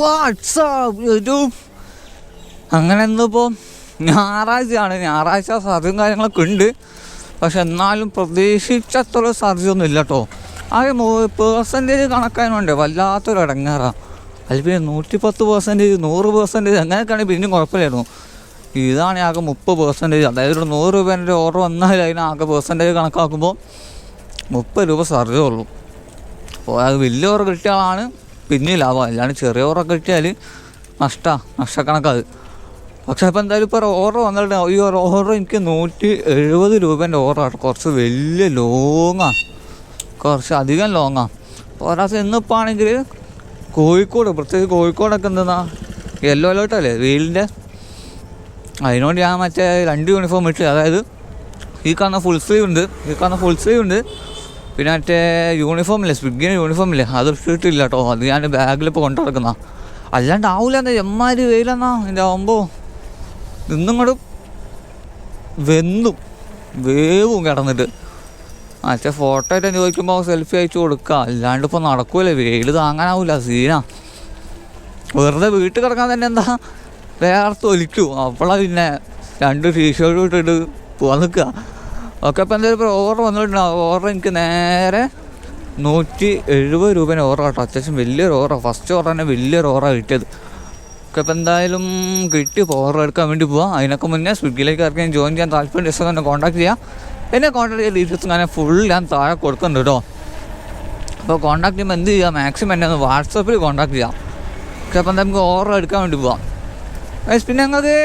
WhatsApp YouTube അങ്ങനെ ഇന്നിപ്പോൾ ഞായറാഴ്ചയാണ്. ഞായറാഴ്ച സർജും കാര്യങ്ങളൊക്കെ ഉണ്ട്. പക്ഷെ എന്നാലും പ്രതീക്ഷിച്ചത്ര സർജ് ഒന്നും ഇല്ല കേട്ടോ ആകെ പേഴ്സന്റേജ് കണക്കായതുകൊണ്ട് വല്ലാത്തൊരു ഇടങ്ങാറാണ് അതിൽ പിന്നെ നൂറ്റി പത്ത് പെർസെന്റേജ് നൂറ് പെർസെന്റേജ് അങ്ങനെയൊക്കെയാണെങ്കിൽ പിന്നെയും കുഴപ്പമില്ലായിരുന്നു. ഇതാണ് ആകെ മുപ്പത് പെർസെന്റേജ് അതായത് ഒരു നൂറ് രൂപേന്റെ ഓർഡർ വന്നാൽ അതിന് ആകെ പെർസെന്റേജ് കണക്കാക്കുമ്പോൾ മുപ്പത് രൂപ സർജേ ഉള്ളൂ. അത് വലിയ ഓർഡർ കിട്ടിയ ആളാണ് പിന്നെ ലാഭം അല്ലാണ്ട് ചെറിയ ഓറ കിട്ടിയാൽ നഷ്ടമാണ് നഷ്ടക്കണക്കത് പക്ഷെ അപ്പോൾ എന്തായാലും ഇപ്പോൾ ഓർഡർ വന്നിട്ട് ഈ ഓർഡർ എനിക്ക് നൂറ്റി എഴുപത് രൂപേന്റെ ഓർഡറാണ് കുറച്ച് വലിയ ലോങ്ങാണ് കുറച്ച് അധികം ലോങ്ങാണ് പോരാത്ത ഇന്നിപ്പോൾ ആണെങ്കിൽ കോഴിക്കോട് പ്രത്യേകിച്ച് കോഴിക്കോടൊക്കെ എന്തെന്നാ? യെല്ലോ അലേർട്ടല്ലേ വെയിലിന്റെ അതിനോട് ഞാൻ മറ്റേ രണ്ട് യൂണിഫോം ഇട്ട് അതായത് ഈ കാണുന്ന ഫുൾ സ്ലീവ് ഉണ്ട്. ഈ കാണുന്ന ഫുൾ സ്ലീവ് ഉണ്ട്. പിന്നെ മറ്റേ യൂണിഫോം ഇല്ലേ സ്വിഗ്ഗിന് യൂണിഫോം ഇല്ലേ അത് ഇട്ടിട്ടില്ല കേട്ടോ അത് ഞാൻ ബാഗിൽ ഇപ്പോൾ കൊണ്ടു നടക്കുന്ന. അല്ലാണ്ട് ആവില്ല എന്താ എമ്മാര് വെയിലെന്നാ എന്റെ ആവുമ്പോൾ നിന്നിങ്ങോട്ട് വെന്തും വേവും കിടന്നിട്ട്. മറ്റേ ഫോട്ടോ ആയിട്ട് ചോദിക്കുമ്പോൾ സെൽഫി അയച്ചു കൊടുക്കുക അല്ലാണ്ട് ഇപ്പോൾ നടക്കൂലേ. വെയിൽ താങ്ങാനാവില്ല സീനാ. വെറുതെ വീട്ടിൽ കിടക്കാൻ തന്നെ എന്താ? വേർത്ത് ഒലിക്കും. അപ്പോഴാണ് പിന്നെ രണ്ട് ടീഷർട്ടും ഇട്ടിട്ട് പോകാൻ നിൽക്കുക ഒക്കെ ഇപ്പം എന്തായാലും ഇപ്പോൾ ഓർഡർ വന്നിട്ടുണ്ടാവും ഓർഡർ എനിക്ക് നേരെ നൂറ്റി എഴുപത് രൂപേന്റെ ഓർഡർ കേട്ടോ. അത്യാവശ്യം വലിയൊരു ഓർഡർ. ഫസ്റ്റ് ഓർഡർ തന്നെ വലിയൊരു ഓർഡർ കിട്ടിയത്. ഒക്കെ ഇപ്പം എന്തായാലും കിട്ടി. ഓർഡർ എടുക്കാൻ വേണ്ടി പോവാം. അതിനൊക്കെ മുന്നേ സ്വിഗ്ഗിയിലേക്ക് ഇറക്കി ജോയിൻ ചെയ്യാൻ താല്പര്യം ദിവസം തന്നെ കോൺടാക്ട് ചെയ്യാം. എന്നെ കോൺടാക്ട് ചെയ്ത ഡീറ്റെയിൽസ് ഞാൻ ഫുൾ ഞാൻ താഴെ കൊടുക്കുന്നുണ്ട് കേട്ടോ. അപ്പോൾ കോൺടാക്ട് ചെയ്യുമ്പോൾ എന്ത് ചെയ്യാം? മാക്സിമം എന്നെ ഒന്ന് വാട്സപ്പിൽ കോൺടാക്ട് ചെയ്യാം. ഓക്കെ അപ്പം നമുക്ക് ഓർഡർ എടുക്കാൻ വേണ്ടി പോവാം. പിന്നെ ഞങ്ങൾക്ക്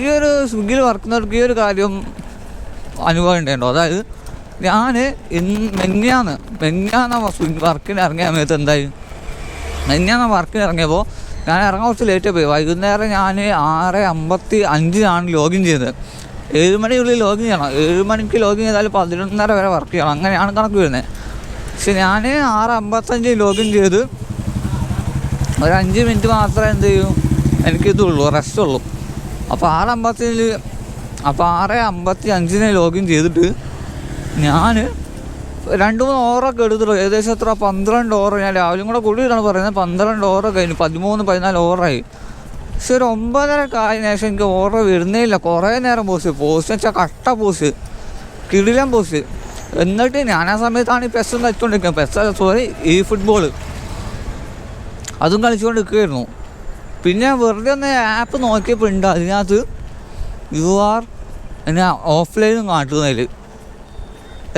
ഈ ഒരു സ്വിഗ്ഗിയിൽ വർക്കുന്നവർക്ക് ഈ ഒരു കാര്യം അനുഭവം ഉണ്ടായിട്ടുണ്ടോ അതായത് ഞാൻ മെന്യാന്ന് മെഞ്ഞാന്ന് മെഞ്ഞാന്ന് വർക്കിന് ഇറങ്ങിയ സമയത്ത് എന്തായി? മെഞ്ഞാന്ന് വർക്കിന് ഇറങ്ങിയപ്പോൾ ഞാൻ ഇറങ്ങാൻ കുറച്ച് ലേറ്റ് പോയി. വൈകുന്നേരം ഞാൻ ആറ് അമ്പത്തി അഞ്ചിനാണ് ലോഗിൻ ചെയ്തത്. ഏഴ് മണിക്കുള്ളിൽ ലോഗിൻ ചെയ്യണം. ഏഴ് മണിക്ക് ലോഗിൻ ചെയ്താൽ പതിനൊന്നര വരെ വർക്ക് ചെയ്യണം. അങ്ങനെയാണ് കണക്ക് വരുന്നത് പക്ഷെ ഞാൻ ആറ് അമ്പത്തഞ്ച് ലോഗിൻ ചെയ്ത് ഒരു അഞ്ച് മിനിറ്റ് മാത്രമേ എന്ത് ചെയ്യൂ? എനിക്കിതുള്ളൂ റെസ്റ്റ് ഉള്ളൂ. അപ്പോൾ ആറ് അമ്പത്തിൽ അപ്പോൾ ആറ് അമ്പത്തി അഞ്ചിന് ലോഗിൻ ചെയ്തിട്ട് ഞാൻ രണ്ട് മൂന്ന് ഓവറൊക്കെ എടുത്തിട്ടു ഏകദേശം എത്ര? പന്ത്രണ്ട് ഓവർ ഞാൻ രാവിലെയും കൂടെ കൂടിയിട്ടാണ് പറയുന്നത്. പന്ത്രണ്ട് ഓവർ കഴിഞ്ഞു. പതിമൂന്ന് പതിനാല് ഓവറായി പക്ഷെ ഒരു ഒമ്പതര ആയതിനു ശേഷം എനിക്ക് ഓർഡർ വരുന്നേ ഇല്ല കുറേ നേരം പോസ്റ്റ് പോസ്റ്റ് വെച്ചാൽ കട്ട പോസ്റ്റ് കിടിലം പോസ്റ്റ് എന്നിട്ട് ഞാൻ ആ സമയത്താണ് ഈ പെസ്സും കളിച്ചുകൊണ്ടിരിക്കുന്നത് പെസ് സോറി ഈ ഫുട്ബോൾ അതും കളിച്ചുകൊണ്ടിരിക്കുകയായിരുന്നു. പിന്നെ വെറുതെ ഒന്ന് ആപ്പ് നോക്കിയപ്പോൾ ഉണ്ട്. അതിനകത്ത് യു ആർ എന്നെ ഓഫ്ലൈനും കാട്ടുന്നതിൽ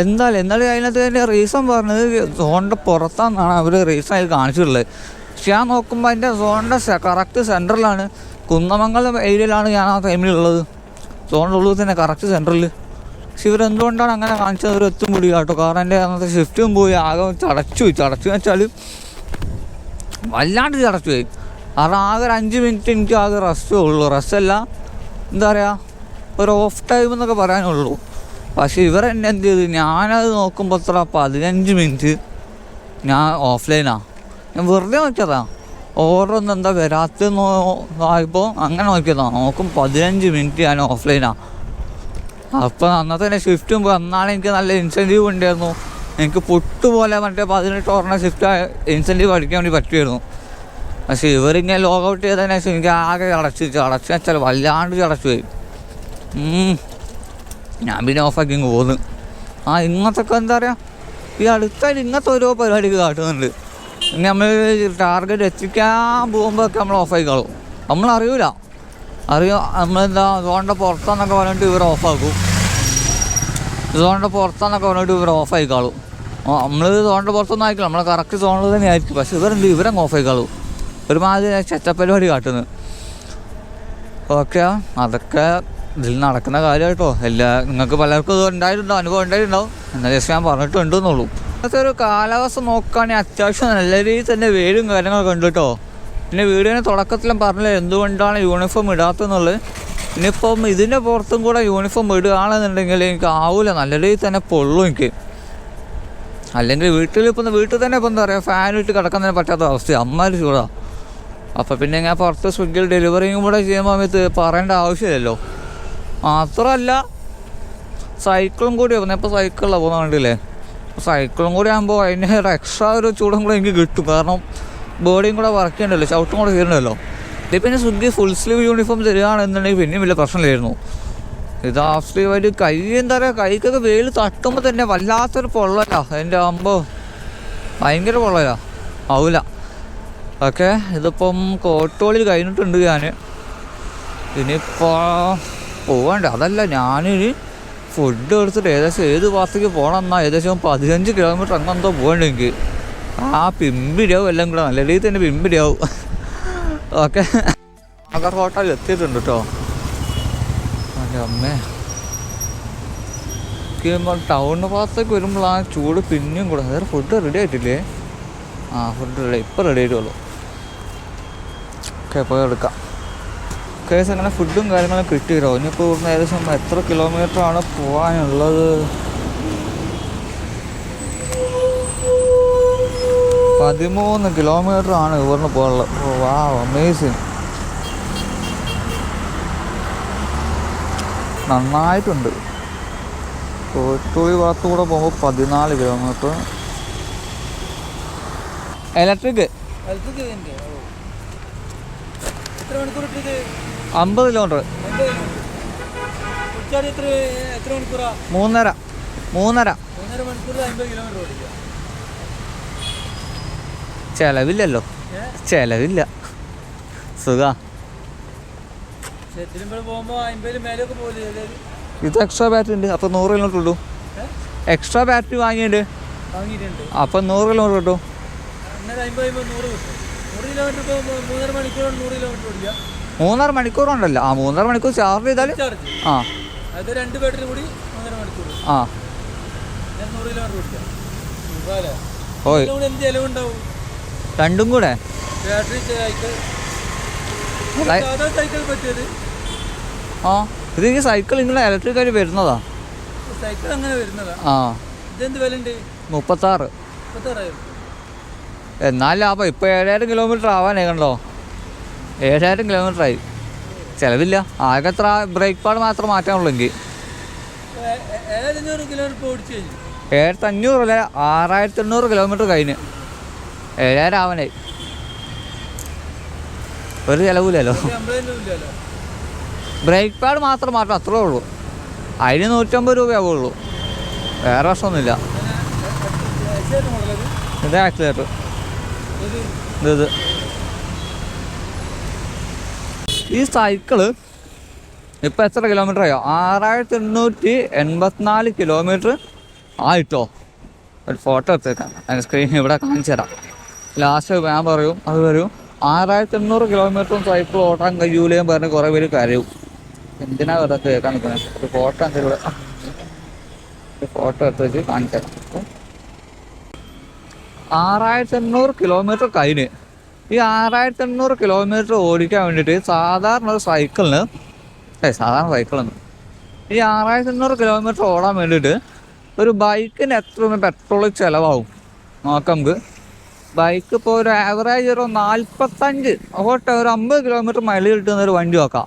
എന്തായാലും എന്നാലും അതിനകത്ത് അതിന്റെ റീസൺ പറഞ്ഞത് സോണിന്റെ പുറത്താണെന്നാണ് അവർ റീസൺ ആയി കാണിച്ചിട്ടുള്ളത്. പക്ഷെ ഞാൻ നോക്കുമ്പോൾ അതിന്റെ സോണിന്റെ കറക്റ്റ് സെന്ററിലാണ് കുന്നമംഗലം ഏരിയയിലാണ് ഞാൻ ആ ടൈമിലുള്ളത് സോണിന്റെ ഉള്ളിൽ തന്നെ കറക്റ്റ് സെന്ററിൽ പക്ഷെ ഇവരെന്തുകൊണ്ടാണ് അങ്ങനെ കാണിച്ചത്? ഒരു എത്തും പിടി കേട്ടോ. കാരണം എന്റെ അന്നത്തെ ഷിഫ്റ്റും പോയി. ആകെ ചടച്ചു ചടച്ചു എന്ന് വെച്ചാൽ വല്ലാണ്ട് ചടച്ചു പോയി. കാരണം ആകെ ഒരു അഞ്ച് മിനിറ്റ് എനിക്ക് ആകെ റെസ്റ്റേ ഉള്ളൂ. റസ്റ്റല്ല എന്താ പറയുക ഒരു ഓഫ് ടൈം എന്നൊക്കെ പറയാനുള്ളൂ. പക്ഷേ ഇവർ എന്നെ എന്ത് ചെയ്തു? ഞാനത് നോക്കുമ്പോൾ അത്ര പതിനഞ്ച് മിനിറ്റ് ഞാൻ ഓഫ്ലൈനാണ് ഞാൻ വെറുതെ നോക്കിയതാണ് ഓർഡർ എന്താ വരാത്തെന്ന് ആയപ്പോൾ അങ്ങനെ നോക്കിയതാണ് നോക്കും പതിനഞ്ച് മിനിറ്റ് ഞാൻ ഓഫ്ലൈനാണ് അപ്പോൾ അന്നത്തെ തന്നെ ഷിഫ്റ്റ് അന്നാണ് എനിക്ക് നല്ല ഇൻസെന്റീവ് ഉണ്ടായിരുന്നു. എനിക്ക് പൊട്ടുപോലെ മറ്റേ പതിനെട്ട് ഓർണ ഷിഫ്റ്റ് ഇൻസെന്റീവ് അടിക്കാൻ വേണ്ടി പറ്റുമായിരുന്നു പക്ഷേ ഇവരിങ്ങനെ ലോഗ് ഔട്ട് ചെയ്തതിന് ശേഷം എനിക്ക് ആകെ ചടച്ച് ചടച്ച് വെച്ചാൽ വല്ലാണ്ട് ചടച്ചു പോയി. ഞാൻ പിന്നെ ഓഫാക്കി ഇങ്ങ് പോന്നു. ആ ഇങ്ങനത്തൊക്കെ എന്താ പറയുക ഈ അടുത്തായി ഇങ്ങനത്തെ ഓരോ പരിപാടിക്ക് കാട്ടുന്നുണ്ട്. നമ്മൾ ടാർഗറ്റ് എത്തിക്കാൻ പോകുമ്പോഴൊക്കെ നമ്മൾ ഓഫായിക്കോളും. നമ്മൾ അറിയൂല. അറിയോ? നമ്മളെന്താ സോണിന്റെ പുറത്താന്നൊക്കെ പറഞ്ഞിട്ട് ഇവർ ഓഫാക്കും. സോണിന്റെ പുറത്താന്നൊക്കെ പറഞ്ഞിട്ട് ഇവർ ഓഫായിക്കാളും. നമ്മൾ സോണിന്റെ പുറത്തൊന്നും ആയിക്കില്ല നമ്മളെ കറക്റ്റ് സോണിൽ തന്നെ ആയിരിക്കും പക്ഷെ ഇവരെന്ത് ഇവരങ്ങ് ഓഫായിക്കാളും. ഒരുമാതിരി ചെറ്റപ്പരിപാടി കാട്ടുന്നത് ഓക്കെ അതൊക്കെ ഇതിൽ നടക്കുന്ന കാര്യം കേട്ടോ എല്ലാ നിങ്ങൾക്ക് പലർക്കും ഇത് ഉണ്ടായിട്ടുണ്ടോ? അനുഭവം ഉണ്ടായിട്ടുണ്ടാവും എന്നാൽ ജസ്റ്റ് ഞാൻ പറഞ്ഞിട്ടുണ്ട് എന്നുള്ളൂ ഇന്നത്തെ ഒരു കാലാവസ്ഥ നോക്കുകയാണെങ്കിൽ അത്യാവശ്യം നല്ല രീതിയിൽ തന്നെ വെയിലും കാര്യങ്ങളൊക്കെ ഉണ്ട് കേട്ടോ. പിന്നെ വീടിന് തുടക്കത്തിലും പറഞ്ഞില്ല എന്തുകൊണ്ടാണ് യൂണിഫോം ഇടാത്തതെന്നുള്ളത്? ഇനിയിപ്പം ഇതിന്റെ പുറത്തും കൂടെ യൂണിഫോം ഇടുകയാണെന്നുണ്ടെങ്കിൽ എനിക്ക് ആവില്ല നല്ല രീതിയിൽ തന്നെ പൊള്ളും എനിക്ക്. അല്ലെങ്കിൽ വീട്ടിൽ ഇപ്പം വീട്ടിൽ തന്നെ ഇപ്പം എന്താ പറയുക ഫാനിട്ട് ഇട്ട് തന്നെ പറ്റാത്ത അവസ്ഥയാണ് അമ്മാര് ചൂടാ. അപ്പോൾ പിന്നെ ഞാൻ പുറത്ത് സ്വിഗ്ഗിയിൽ ഡെലിവറിയും കൂടെ ചെയ്യുന്ന സമയത്ത് പറയേണ്ട ആവശ്യമില്ലല്ലോ. മാത്രമല്ല സൈക്കിളും കൂടി പോകുന്നത് ഇപ്പോൾ സൈക്കിളിലാണ് പോകുന്ന വണ്ടിയില്ലേ സൈക്കിളും കൂടി ആകുമ്പോൾ അതിന് ഒരു എക്സ്ട്രാ ഒരു ചൂടും കൂടെ എനിക്ക് കിട്ടും. കാരണം ബോഡിയും കൂടെ വർക്ക് ചെയ്യണ്ടല്ലോ ചവിട്ടും കൂടെ ചെയ്യണ്ടല്ലോ. ഇത് പിന്നെ സ്വിഗ്ഗി ഫുൾ സ്ലീവ് യൂണിഫോം തരികയാണെന്നുണ്ടെങ്കിൽ പിന്നെയും വലിയ പ്രശ്നമില്ലായിരുന്നു. ഇത് ഹാഫ് സ്ലീവ് ആയിട്ട് കൈ എന്താ പറയുക കൈക്കൊക്കെ വെയിൽ തട്ടുമ്പോൾ തന്നെ വല്ലാത്തൊരു പൊള്ളലാ. എന്റെ ആകുമ്പോൾ ഭയങ്കര പൊള്ളലാ. ആവില്ല ഓക്കെ ഇതിപ്പം കോട്ടോളിൽ കഴിഞ്ഞിട്ടുണ്ട് ഞാൻ ഇനിയിപ്പോൾ പോകണ്ട അതല്ല ഞാനൊരു ഫുഡ് എടുത്തിട്ട് ഏകദേശം ഏത് ഭാഗത്തേക്ക് പോകണം എന്നാൽ ഏകദേശം പതിനഞ്ച് കിലോമീറ്റർ അങ്ങ് എന്തോ പോകണ്ട എനിക്ക്. ആ പിമ്പിടിയാവും എല്ലാം കൂടെ. നല്ല രീതിയിൽ തന്നെ പിമ്പിടിയാവും ഓക്കെ. ആഗർ ഹോട്ടലിൽ എത്തിയിട്ടുണ്ട് കേട്ടോ എന്റെ അമ്മേ. ടൗൺ ഭാഗത്തേക്ക് വരുമ്പോൾ ആ ചൂട് പിന്നെയും കൂടെ. അതായത് ഫുഡ് റെഡി ആയിട്ടില്ലേ? ആ ഫുഡ് റെഡി ഇപ്പം റെഡി ആയിട്ടുള്ളൂ. ഓക്കെ പോയി എടുക്കാം. കേസ് അങ്ങനെ ഫുഡും കാര്യങ്ങളും കിട്ടിയോ ഇനിയിപ്പോൾ ഇവിടുന്ന് ഏകദേശം എത്ര കിലോമീറ്റർ ആണ് പോകാനുള്ളത് പതിമൂന്ന് കിലോമീറ്റർ ആണ് ഇവിടുന്ന് പോകാനുള്ളത് വാ അമേസിങ് നന്നായിട്ടുണ്ട്. കോട്ടൂളി ഭാഗത്തുകൂടെ പോകുമ്പോൾ പതിനാല് കിലോമീറ്റർ ഇലക്ട്രിക് ഇലക്ട്രിക്. എത്ര മണിക്കൂർ ഇട്ടത് അമ്പത് കിലോമീറ്റർ ഉച്ചാടി എത്ര എത്ര മണിക്കൂറാ മൂന്നര. മൂന്നര. മൂന്നര മണിക്കൂറിൽ അമ്പത് കിലോമീറ്റർ ഓടിക്കുക. ചിലവില്ലല്ലോ. ചിലവില്ല. സുഖ. ഇത് എക്സ്ട്രാ ബാറ്ററി ഉണ്ട്. അപ്പൊ നൂറ് കിലോമീറ്റർ ഉള്ളൂ എക്സ്ട്രാ ബാറ്ററി വാങ്ങിയിട്ടുണ്ട്. അപ്പൊ നൂറ് കിലോമീറ്റർ കിട്ടും. നൂറ് കിലോമീറ്റർ മൂന്നര മണിക്കൂർ നൂറ് കിലോമീറ്റർ ഓടിക്കുക മൂന്നര മണിക്കൂറുണ്ടല്ലോ ആ മൂന്നര മണിക്കൂർ ചാർജ് ചെയ്താൽ ചാർജ് ആ. അത് രണ്ട് ബാറ്ററി കൂടി മൂന്നര മണിക്കൂർ. ആ. ഞാൻ നൂറ് കിലോമീറ്റർ ഓടിക്കാം. സുഖമല്ലേ ഓയ്. ഇതിലൂടെ എന്ത് ചിലവുണ്ടാവും? രണ്ടും കൂടെ? ബാറ്ററി സൈക്കിൾ അതായ- സാധാ സൈക്കിൾ പറ്റിയത്. ആ. ഇത് ഈ സൈക്കിൾ ഇങ്ങനെ ഇലക്ട്രിക് ആയിട്ട് വരുന്നതാ. സൈക്കിൾ അങ്ങനെ വരുന്നതാ. ആ. ഇതെന്ത് വില ഉണ്ട് മുപ്പത്താറ്. മുപ്പത്താറായിരം. എന്നാൽ ലാഭം ഇപ്പോൾ ഏഴായിരം കിലോമീറ്റർ ആവാനേ കണ്ടോ ഏഴായിരം കിലോമീറ്റർ ആയി ചിലവില്ല ആകെ എത്ര ബ്രേക്ക് പാഡ് മാത്രം മാറ്റാനുള്ളൂ എങ്കിൽ ഏഴായിരത്തി അഞ്ഞൂറ് അഞ്ഞൂറല്ല ആറായിരത്തി എണ്ണൂറ് കിലോമീറ്റർ കഴിഞ്ഞ് ഏഴായിരം ആവാനായി ഒരു ചിലവില്ലല്ലോ ബ്രേക്ക് പാഡ് മാത്രം മാറ്റം അത്രേ ഉള്ളൂ അതിന് നൂറ്റമ്പത് രൂപയാവുള്ളൂ വേറെ പ്രശ്നമൊന്നുമില്ല ഇത് ആക്സിലേറ്റർ ഈ സൈക്കിൾ ഇപ്പം എത്ര കിലോമീറ്റർ ആയോ? ആറായിരത്തി എണ്ണൂറ്റി എൺപത്തിനാല് കിലോമീറ്റർ ആയിട്ടോ? ഒരു ഫോട്ടോ എടുത്തേക്കാം. അതിന്റെ സ്ക്രീൻ ഇവിടെ കാണിച്ചു തരാം. ലാസ്റ്റ് ഞാൻ പറയും അത് വരും. ആറായിരത്തി എണ്ണൂറ് കിലോമീറ്ററും സൈക്കിൾ ഓട്ടാൻ കഴിയൂലേയും പറഞ്ഞ് കുറേ പേര് കരയും. എന്തിനാ വെറുതെ കേൾക്കാൻ നിൽക്കുന്നത്? ഒരു ഫോട്ടോ എന്തെങ്കിലും ഒരു ഫോട്ടോ എടുത്ത് വെച്ച് കാണിച്ചു തരാം. ആറായിരത്തി എണ്ണൂറ് കിലോമീറ്റർ കഴിഞ്ഞ്. ഈ ആറായിരത്തി എണ്ണൂറ് കിലോമീറ്റർ ഓടിക്കാൻ വേണ്ടിയിട്ട് സാധാരണ ഒരു സൈക്കിളിന് ഏ സാധാരണ സൈക്കിളിന് ഈ ആറായിരത്തി എണ്ണൂറ് കിലോമീറ്റർ ഓടാൻ വേണ്ടിയിട്ട് ഒരു ബൈക്കിന് എത്ര പെട്രോൾ ചിലവാകും? നോക്കാം നമുക്ക്. ബൈക്ക് ഇപ്പോൾ ഒരു ആവറേജ് ഒരു നാൽപ്പത്തഞ്ച് ഓട്ടെ ഒരു അമ്പത് കിലോമീറ്റർ മൈലേജ് കിട്ടുന്ന ഒരു വണ്ടി നോക്കാം.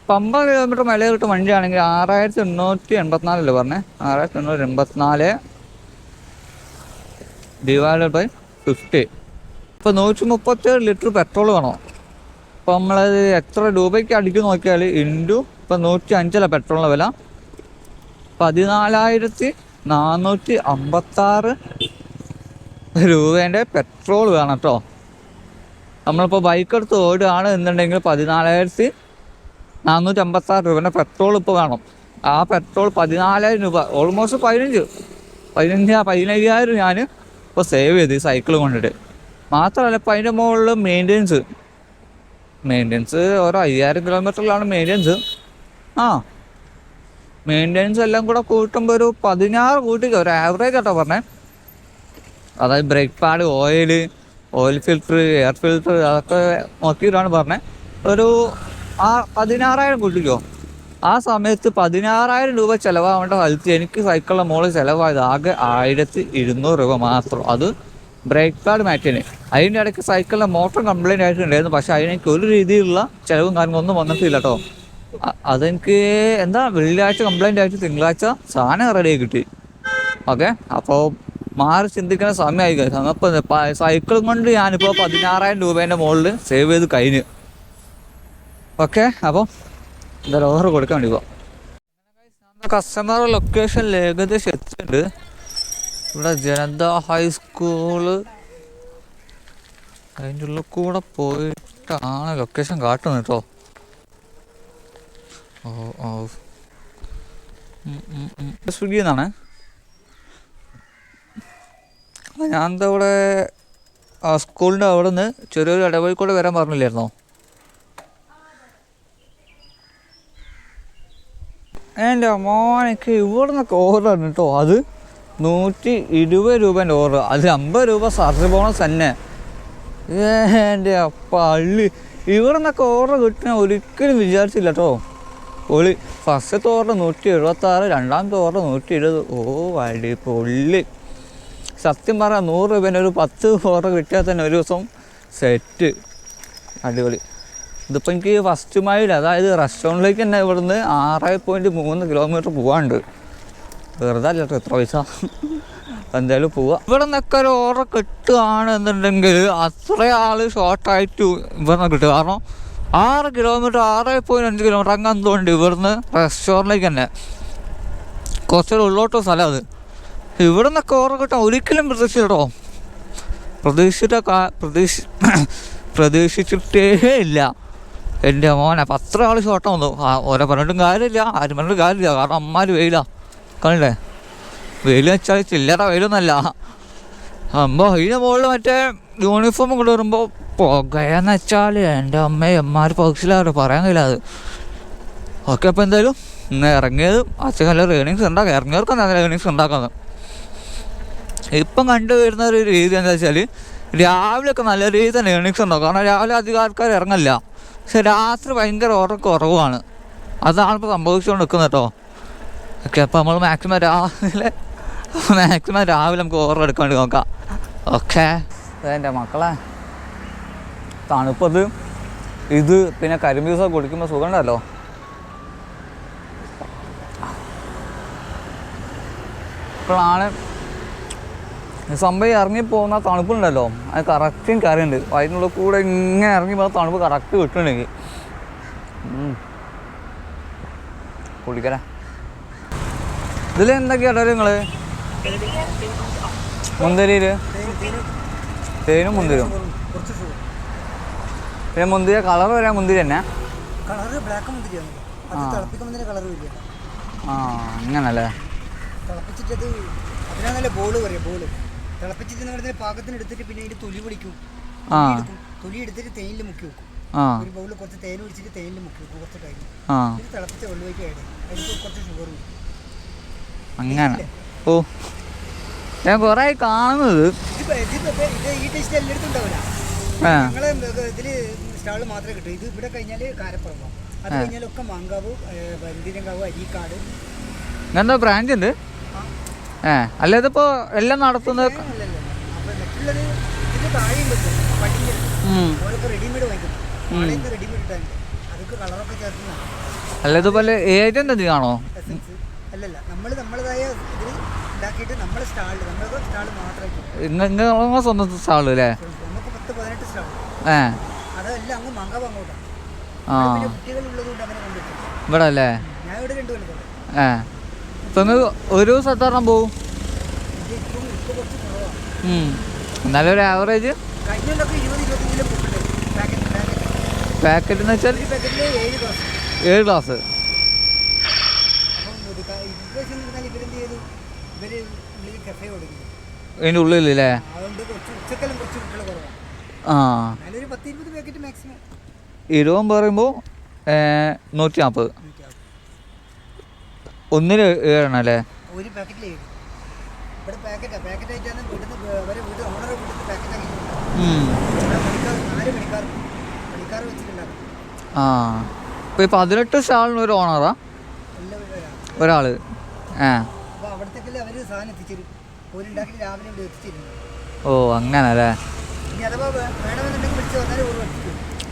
ഇപ്പം അമ്പത് കിലോമീറ്റർ മൈലേജ് കിട്ടുന്ന വണ്ടിയാണെങ്കിൽ ആറായിരത്തി എണ്ണൂറ്റി എൺപത്തിനാലല്ലേ പറഞ്ഞേ? ആറായിരത്തി എണ്ണൂറ്റി എൺപത്തിനാല് ഡിവൈഡഡ് ബൈ ഫിഫ്റ്റി ഇപ്പോൾ നൂറ്റി മുപ്പത്തേഴ് ലിറ്റർ പെട്രോൾ വേണോ? അപ്പോൾ നമ്മളത് എത്ര രൂപയ്ക്ക് അടിക്കും നോക്കിയാൽ ഇന്റു ഇപ്പം നൂറ്റി അഞ്ചല്ല പെട്രോളിന്റെ വില? പതിനാലായിരത്തി നാനൂറ്റി അമ്പത്താറ് രൂപേന്റെ പെട്രോൾ വേണം കേട്ടോ. നമ്മളിപ്പോൾ ബൈക്ക് എടുത്ത് ഓടുകയാണ് എന്നുണ്ടെങ്കിൽ പതിനാലായിരത്തി നാനൂറ്റി അമ്പത്താറ് രൂപേന്റെ പെട്രോൾ ഇപ്പോൾ വേണം. ആ പെട്രോൾ പതിനാലായിരം രൂപ ഓൾമോസ്റ്റ് പതിനഞ്ച്. പതിനഞ്ച് പതിനയ്യായിരം ഞാൻ ഇപ്പോൾ സേവ് ചെയ്ത് സൈക്കിൾ കൊണ്ടിട്ട്. മാത്രമല്ല ഇപ്പം അതിന്റെ മുകളിൽ മെയിന്റെനൻസ് മെയിന്റെനൻസ് ഓരോ അയ്യായിരം കിലോമീറ്ററിലാണ് മെയിന്റെനൻസ് ആ. മെയിന്റെനൻസ് എല്ലാം കൂടെ കൂട്ടുമ്പോൾ ഒരു പതിനാറ് കൂട്ടിക്ക് ഒരു ആവറേജ് ആട്ടോ പറഞ്ഞേ. അതായത് brake pad oil oil filter air filter അതൊക്കെ നോക്കിയിട്ടാണ് പറഞ്ഞത് ഒരു ആ പതിനാറായിരം കൂട്ടിക്കോ. ആ സമയത്ത് പതിനാറായിരം രൂപ ചിലവാവേണ്ട സ്ഥലത്ത് എനിക്ക് സൈക്കിളിന്റെ മുകളിൽ ചിലവായത് ആകെ ആയിരത്തി ഇരുന്നൂറ് രൂപ മാത്രം. അത് ബ്രേക്ക് പാഡ് മാറ്റിന് അതിന്റെ ഇടയ്ക്ക് സൈക്കിളിന്റെ മോട്ടർ കംപ്ലൈന്റ് ആയിട്ടുണ്ടായിരുന്നു. പക്ഷെ അതിനെനിക്ക് ഒരു രീതിയിലുള്ള ചിലവും കാര്യങ്ങളൊന്നും വന്നിട്ടില്ല കേട്ടോ. അതെനിക്ക് എന്താ വെള്ളിയാഴ്ച കംപ്ലൈന്റ് ആയിട്ട് തിങ്കളാഴ്ച സാധനം റെഡി ആയി കിട്ടി. ഓക്കെ? അപ്പോൾ മാറി ചിന്തിക്കുന്ന സമയമായി അപ്പം സൈക്കിളും കൊണ്ട് ഞാനിപ്പോൾ പതിനാറായിരം രൂപേന്റെ മുകളിൽ സേവ് ചെയ്ത് കഴിഞ്ഞ്. ഓക്കെ? അപ്പം എന്തായാലും ഓർഡർ കൊടുക്കാൻ വേണ്ടി പോവാം. കസ്റ്റമർ ലൊക്കേഷൻ ഏകദേശം എത്തിയിട്ടുണ്ട്. ഇവിടെ ജനത ഹൈസ്കൂൾ അതിന്റെ ഉള്ളിൽ കൂടെ പോയിട്ടാണ് ലൊക്കേഷൻ കാട്ടുന്നത് കേട്ടോ. ഓ ഓ. സ്വിഗ്ഗിയിൽ നിന്നാണ്? ഞാൻ എന്താ ഇവിടെ സ്കൂളിന്റെ അവിടെ നിന്ന് ചെറിയൊരു ഇടവഴി കൂടെ വരാൻ പറഞ്ഞില്ലായിരുന്നോ? എന്റെ മോനക്ക് ഇവിടെ നിന്നൊക്കെ ഓർഡർ കേട്ടോ. അത് നൂറ്റി ഇരുപത് രൂപേന്റെ ഓർഡർ. അത് അമ്പത് രൂപ സർജ് ബോണസ് തന്നെ. എന്റെ പള്ളി. ഇവിടെ നിന്നൊക്കെ ഓർഡർ കിട്ടുന്ന ഒരിക്കലും വിചാരിച്ചില്ല കേട്ടോ. പൊളി ഫസ്റ്റത്തെ ഓർഡർ നൂറ്റി എഴുപത്താറ് രണ്ടാമത്തെ ഓർഡർ നൂറ്റി ഇരുപത്. ഓ അടി പൊള്ളി സത്യം പറയാം നൂറ് രൂപേന്റെ ഒരു പത്ത് ഓർഡർ കിട്ടിയാൽ തന്നെ ഒരു ദിവസം സെറ്റ്. അടിപൊളി. ഇതിപ്പോൾ എനിക്ക് ഫസ്റ്റ് മൈൽ അതായത് റെസ്റ്റോറന്റിലേക്ക് തന്നെ ഇവിടുന്ന് ആറ് പോയിന്റ് മൂന്ന് കിലോമീറ്റർ പോകാണ്ട് വെറുതെ അല്ല എത്ര പൈസ. എന്തായാലും പോവുക ഇവിടെ നിന്നൊക്കെ ഒരു ഓർഡർ കിട്ടുകയാണ് എന്നുണ്ടെങ്കിൽ അത്ര ആൾ ഷോർട്ടായിട്ട് ഇവിടെ നിന്ന് കിട്ടും. കാരണം ആറ് കിലോമീറ്റർ ആറ് പോയിന്റ് അഞ്ച് കിലോമീറ്റർ അങ്ങനെ എന്തുകൊണ്ട് ഇവിടുന്ന് റെസ്റ്റോറന്റിലേക്ക് തന്നെ. കുറച്ചൊരു ഉള്ളോട്ടോ സ്ഥലം അത്. ഇവിടെ നിന്നൊക്കെ ഓർഡർ കിട്ടാൻ ഒരിക്കലും പ്രതീക്ഷിച്ചിട്ടോ പ്രതീക്ഷിച്ചിട്ട പ്രതീക്ഷ പ്രതീക്ഷിച്ചിട്ടേ ഇല്ല. എന്റെ മോനെ അത്ര ആൾ ഷോട്ടം വന്നു. ഓരോ പറഞ്ഞിട്ടും കാര്യമില്ല. ആരും പറഞ്ഞിട്ടും കാര്യമില്ല. കാരണം അമ്മാര് വെയിലാ. കണ്ടില്ലേ? വെയിൽ വെച്ചാൽ ചില്ലറ വെയിലൊന്നല്ല. അമ്പോൾ അതിന്റെ മുകളിൽ മറ്റേ യൂണിഫോം കൊണ്ട് വരുമ്പോൾ പുകയെന്ന് വെച്ചാൽ എന്റെ അമ്മയും അമ്മാര് പകച്ചിലാണ് പറയാൻ കഴിയില്ല അത്. ഓക്കെ അപ്പോൾ എന്തായാലും ഇന്ന് ഇറങ്ങിയത് അച്ഛൻ നല്ല ഏണിങ്സ് ഉണ്ടാക്കാം ഇറങ്ങിയവർക്ക് നല്ല ഏണിങ്സ് ഉണ്ടാക്കുന്നത് ഇപ്പം കണ്ടുവരുന്ന ഒരു രീതി എന്താ വെച്ചാൽ രാവിലെയൊക്കെ നല്ല രീതി തന്നെ ഏണിങ്സ് ഉണ്ടാവും. കാരണം രാവിലെ അധികം ആൾക്കാർ ഇറങ്ങില്ല പക്ഷെ രാത്രി ഭയങ്കര ഉറക്കം കുറവാണ് അതാണ് ഇപ്പോൾ സംഭവിച്ചുകൊണ്ട് നിൽക്കുന്നത് കേട്ടോ. ഓക്കെ അപ്പോൾ നമ്മൾ മാക്സിമം രാവിലെ മാക്സിമം രാവിലെ നമുക്ക് ഓർഡർ എടുക്കാണ്ട് നോക്കാം. ഓക്കെ. എന്റെ മക്കളെ തണുപ്പത് ഇത് പിന്നെ കരിമ്പ് ദിവസം കുടിക്കുമ്പോൾ സുഖമുണ്ടല്ലോ. ഇപ്പോഴാണ് സംഭവം ഇറങ്ങി പോകുന്ന തണുപ്പുണ്ടല്ലോ. അത് കറക്റ്റും കറിയുണ്ട് അതിനുള്ള കൂടെ ഇങ്ങനെ ഇറങ്ങി പോകുന്ന തണുപ്പ് കറക്റ്റ് കിട്ടുന്നുണ്ടെങ്കിൽ. കുളിക്കല ഇതിൽ എന്തൊക്കെയാട്ടോ നിങ്ങൾ മുന്തിരിയിൽ തേനും മുന്തിരും പിന്നെ മുന്തിരി കളർ വരാൻ മുന്തിരി തന്നെ? ആ. അങ്ങനല്ലേ? ബോൾ പറയാം ബോൾ തിളപ്പിച്ചിട്ട് നിങ്ങളുടെ പാകത്തിന് എടുത്തിട്ട് പിന്നെ അതിന്റെ തൊലി പൊടിക്കും. ആ. എടുക്കും. തൊലി എടുത്തിട്ട് തേനിൽ മുക്കി വെക്കും. ആ. ഒരു ബൗളിൽ കുറച്ച് തേൻ ഒഴിച്ചിട്ട് തേനിൽ മുക്കി വെക്കും കുറച്ച് ടൈം ആ. ഇത് തിളപ്പിച്ച വെള്ളമൊക്കെ ആയിട്ട് അതിന് കുറച്ച് ഷുഗർ അങ്ങനെ. ഓ. ഞാൻ കൊറേ കാണുന്നത്. എന്താ ഇത് ഇത് ഈ ടേസ്റ്റ് എല്ലായിടത്തും ഉണ്ടാവില്ല. ആ. ഞങ്ങളെ ഇതിൽ സ്റ്റാൾ മാത്രമേ കിട്ടൂ. ഇത് ഇവിടെ കഴിഞ്ഞാൽ കാരപ്പുറമാണ് അത് ആ. കഴിഞ്ഞാലൊക്കെ മാങ്കാവ് ബന്തിരങ്കാവ് അരീക്കാട്. ബ്രാഞ്ച് ഉണ്ട്. ഏ അല്ല ഇതിപ്പോ എല്ലാം നടത്തുന്നത് അല്ല ഇതുപോലെ ഏജന്റ് എന്തിനാണോ എസൻസ് അല്ലല്ല നമ്മൾ നമ്മളതായ ഇതിൽ ഉണ്ടാക്കിയിട്ട് നമ്മളെ സ്റ്റാളിൽ നമ്മളെ സ്റ്റാൾ മാത്രമായിട്ട് സ്വന്തം സ്റ്റാൾ അല്ലേ? നമുക്ക് പത്ത് പതിനെട്ട് സ്റ്റാൾ ഏ അതെല്ലാം അങ്ങ് കുട്ടികളുള്ളത് കൊണ്ട് അങ്ങനെ ഇവിടെ അല്ലേ ഞാൻ ഇവിടെ രണ്ട് ഏ നിങ്ങൾ ഒരു ദിവസം പോവും. ഇപ്പോൾ കുറച്ച് കുറവാണ് എന്നാലും ഒരു ആവറേജ് പാക്കറ്റ് എന്ന് വെച്ചാൽ ഏഴ് ഗ്ലാസ് അതിന്റെ ഉള്ളിലല്ലേ? ആ. നല്ലൊരു ഇരുപത് പാക്കറ്റ് മാക്സിമം ഇരുപത് പറയുമ്പോൾ നൂറ്റി നാൽപ്പത് ഒന്നിന് ഏഴെണ്ണം അല്ലേ ഒരു പാക്കറ്റിൽ ഏഴ് ഇവിടെ പാക്കറ്റാണ് പാക്കറ്റ് ആയിട്ടാണ് വീട്ടിൽ അവരെ വീട് ഓണറെ വീട്ടിൽ പാക്കറ്റ് ആക്കി ഉം. ഇവിടെ പണിക്കാർ നാല് പണിക്കാർ പണിക്കാർ വെച്ചിട്ടുണ്ടാകും ആ. ഇപ്പം ഈ പതിനെട്ട് സ്റ്റാളിന് ഒരു ഓണറാ ഒരാൾ. ഒരാൾ ആ. അപ്പോൾ അവിടത്തേക്കല്ലേ അവർ സാധനം എത്തിച്ചേരും. രാവിലെ ഇവിടെ എത്തിച്ചിരുന്നു ഓ അങ്ങനെ അല്ലേ ഇനി അഥവാ വേ- വേണമെന്നുണ്ടെങ്കിൽ വിളിച്ച് വന്നാൽ ഓർ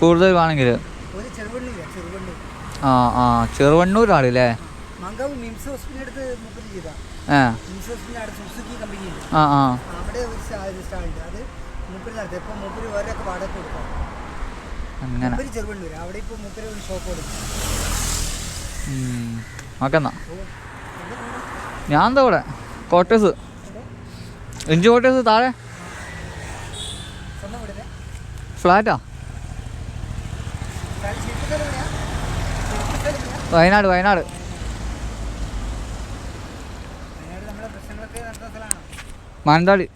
കൂടുതൽ വേണമെങ്കിൽ ഒരു ആ ആ. ചെറുവണ്ണൂർ ആളല്ലേ മാങ്കാവ് മിംസ് അടുത്ത് ചെയ്താ. അവിടെ സുസുക്കി കമ്പനി ഉണ്ട്. ആ ആ. അവിടെ ഒരു സ്റ്റാളുണ്ട്. അത് മൂപ്പര് നടത്തും. ഇപ്പോൾ മൂപ്പര് വേറെയൊക്കെ വാടക കൊടുക്കാം. മൂപ്പര് അവിടെ മൂപ്പര് ഒരു ഷോപ്പ് കൊടുക്കും ഞാൻ എന്താ ഇവിടെ? കോട്ടേഴ്സ് ഇഞ്ചി കോട്ടേഴ്സ് താഴെ. ഫ്ലാറ്റാ വയനാട് ശരിക്കും സ്ഥലം എവിടെയാ ശരിക്കും സ്ഥലം എവിടെയാ വയനാട് വയനാട് വയനാട് നമ്മുടെ പ്രശ്നങ്ങളൊക്കെ നടത്തുന്ന സ്ഥലമാണോ ഉണ്ടായത്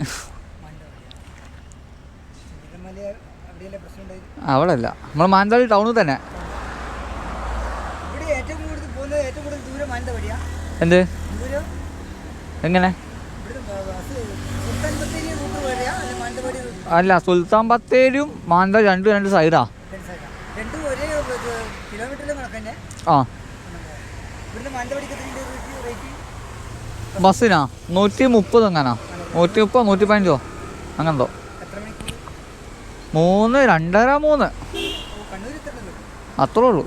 അവിടെ അല്ല നമ്മൾ മാനന്തവാടി ടൗണിൽ തന്നെ. എന്ത്? എങ്ങനെ? അല്ലെ സുൽത്താൻ ബത്തേരിയും മാനന്തവാടി രണ്ടും രണ്ട് സൈഡാ. ആ. ബസ്സിനാ നൂറ്റി മുപ്പത് എങ്ങനാ നൂറ്റി മുപ്പത് നൂറ്റി പതിനഞ്ചോ അങ്ങനെന്തോ. മൂന്ന് രണ്ടര മൂന്ന്. അത്രേ ഉള്ളൂ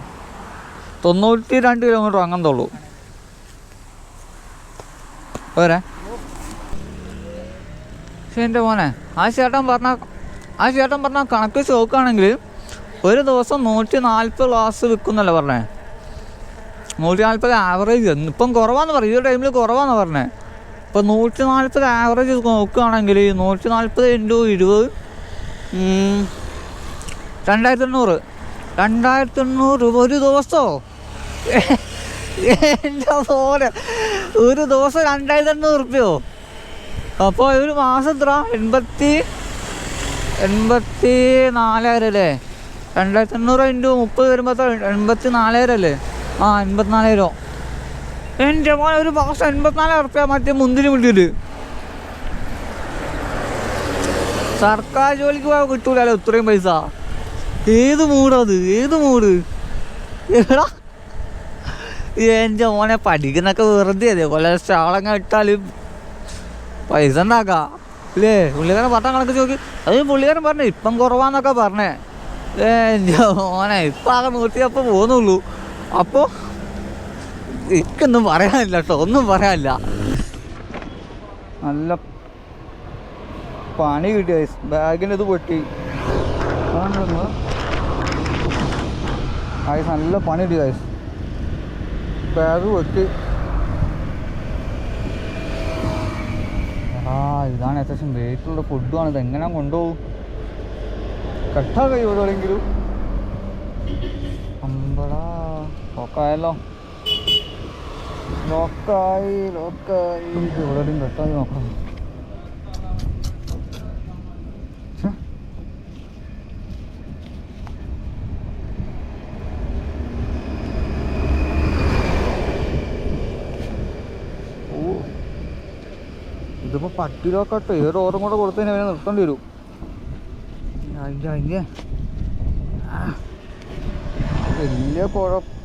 തൊണ്ണൂറ്റി രണ്ട് കിലോമീറ്റർ അങ്ങനത്തെ ഉള്ളൂ. പോരെ. പക്ഷെ എന്റെ മോനെ ആ ചേട്ടൻ പറഞ്ഞ ആ ചേട്ടൻ പറഞ്ഞ കണക്ക് വെച്ച് നോക്കുകയാണെങ്കിൽ ഒരു ദിവസം നൂറ്റി നാൽപ്പത് ഗ്ലാസ് വിൽക്കുന്നല്ലേ പറഞ്ഞേ? നൂറ്റി നാൽപ്പത് ആവറേജ് ഇപ്പം കുറവാന്ന് പറയും ഈ ടൈമിൽ കുറവാന്ന് പറഞ്ഞേ. ഇപ്പം നൂറ്റി നാൽപ്പത് ആവറേജ് നോക്കുകയാണെങ്കിൽ നൂറ്റി നാൽപ്പത് ഇന്റു ഇരുപത് രണ്ടായിരത്തി എണ്ണൂറ് രണ്ടായിരത്തി എണ്ണൂറ് രൂപ ഒരു ദിവസമോ എന്റെ പോലെ ഒരു ദിവസം രണ്ടായിരത്തി എണ്ണൂറ് റുപ്യോ അപ്പോൾ ഒരു മാസം എത്ര എൺപത്തി എൺപത്തി നാലായിരം അല്ലേ? രണ്ടായിരത്തി എണ്ണൂറ് ഇന്റു മുപ്പത് വരുമ്പോൾ എൺപത്തി നാലായിരം അല്ലേ? ആ എൺപത്തിനാലായിരം. എന്റെ മോനെ ഒരു മാസം എൺപത്തിനാല് ഉറപ്പ്യ മറ്റേ മുന്തിരി മുട്ടിയിട്ട്. സർക്കാർ ജോലിക്ക് പോയാൽ കിട്ടൂലല്ലോ ഇത്രയും പൈസ. ഏത് മൂടത് ഏത് മൂട്? എടാ. എന്റെ മോനെ പഠിക്കുന്നൊക്കെ വെറുതെ അതെ കൊല്ല സ്റ്റാളങ്ങ് ഇട്ടാൽ പൈസ ഉണ്ടാക്കാം. ഇല്ലേ? പുള്ളിക്കാരൻ പറഞ്ഞ കണക്ക് ചോദിക്കും അത് പുള്ളിക്കാരൻ പറഞ്ഞു ഇപ്പം കുറവാന്നൊക്കെ പറഞ്ഞേ. എന്റെ മോനെ ഇപ്പം ആകെ നൂറ്റിയപ്പം പോകുന്നുള്ളൂ അപ്പോൾ എനിക്കൊന്നും പറയാനില്ല കേട്ടോ ഒന്നും പറയാനില്ല. നല്ല പണി കിട്ടി ബാഗിന്റെ ഇത് പൊട്ടി. ആയിസ് നല്ല പണി കിട്ടി ആയിസ് ബാഗ് പൊട്ടി. ആ ഇതാണ് അത്യാവശ്യം വെയിറ്റുള്ള ഫുഡുമാണ് ഇത് എങ്ങനെ കൊണ്ടുപോകും? കെട്ടാ കഴിയുമോ എവിടെയെങ്കിലും അമ്പടാ ലോക്കായല്ലോ ലോക്കായി ലോക്കായി നോക്കണം. ഛെ. ഓ. ഇതിപ്പോ പട്ടി നോക്കട്ടെ ഏത് ഓറും കൂടെ കൊടുത്തു അവനെ നിർത്തേണ്ടി വരും. വലിയ കുഴപ്പം.